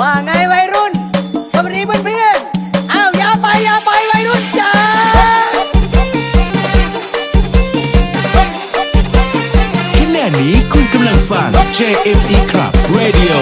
ว่าไงวัยรุ่น สวัสดีเพื่อนเพื่อนอ้าวอย่าไปอย่าไปวัยรุ่นจ้าขณะนี้คุณกำลังฟัง JME Club Radio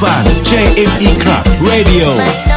Fan, JME Crap Radio.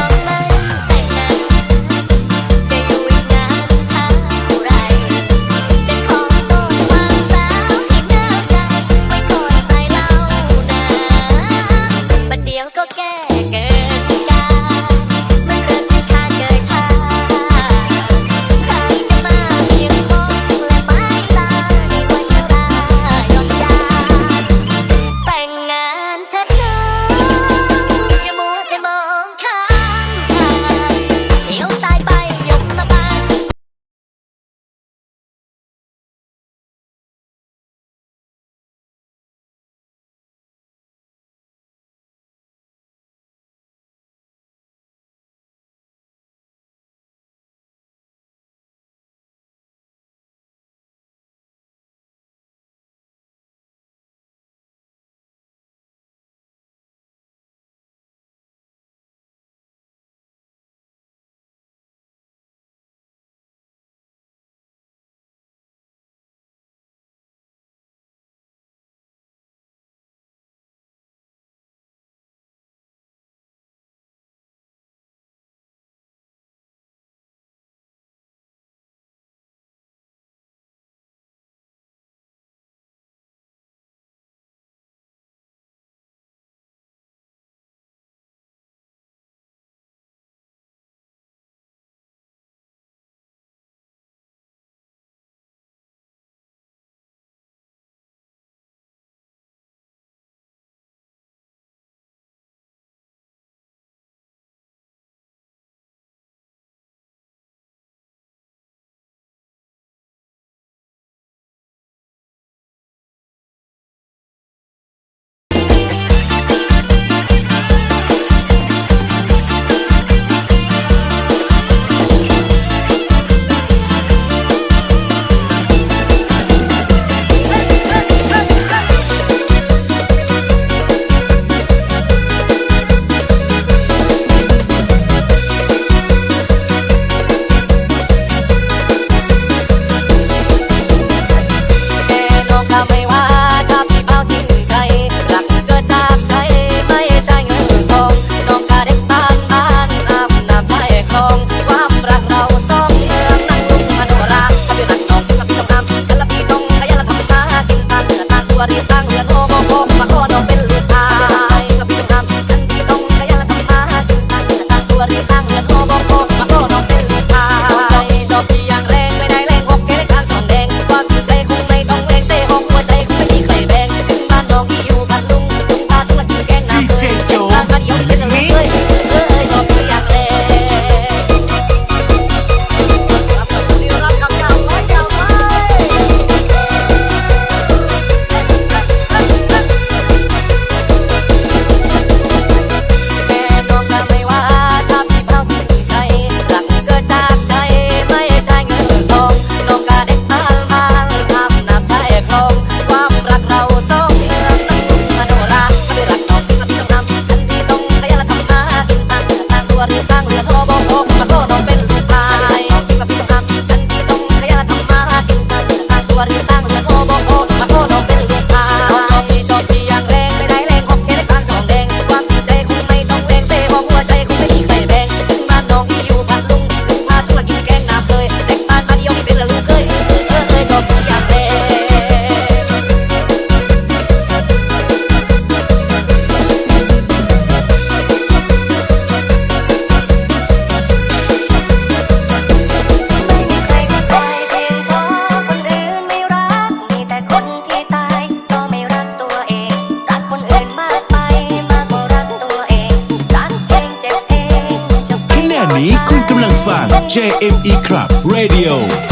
JME Club Radio